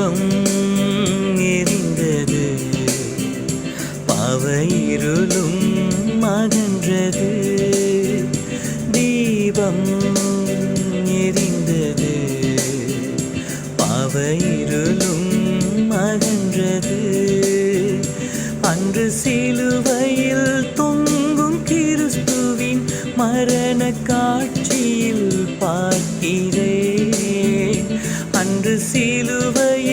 தீபம் எரிந்தது. பவையிருளும் மகன்றது. தீபம் எரிந்தது. பவையிருளும் மகன்றது. அன்று சிலுவையில் தொங்கும் கிறிஸ்துவின் மரண காட்சியில் பார்க்கிறேன். அன்று சிலுவையில்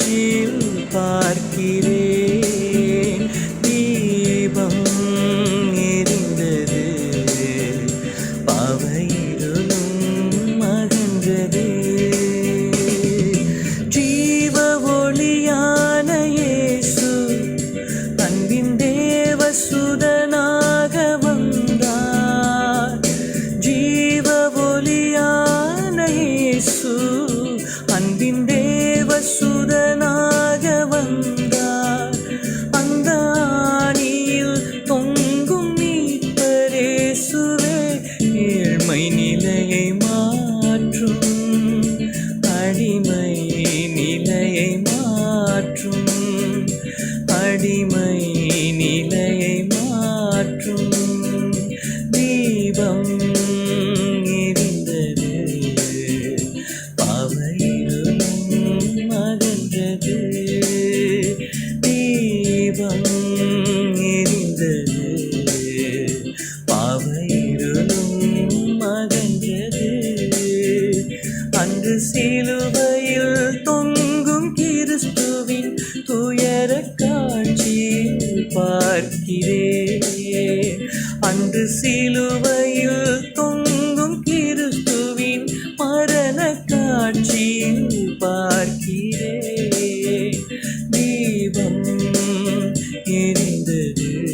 நெஞ்சில் பார்க்கிறேன். தீபம் எரிந்தது. பவையிலோ ஏழ்மை நிலையை மாற்றும். அடிமை நிலையை மாற்றும். அடிமை நிலையை மாற்றும். தீபம் எரிந்தது. பாவையிருளும் மகன்றது தீபம் கண்கள் தொங்கும் கிறிஸ்துவின் துயர காட்சி பார்க்கிறே அன்று சிலுவையில் தொங்கும் கிறிஸ்துவின் மரண காட்சி பார்க்கிறே தீபம் எரிந்தது.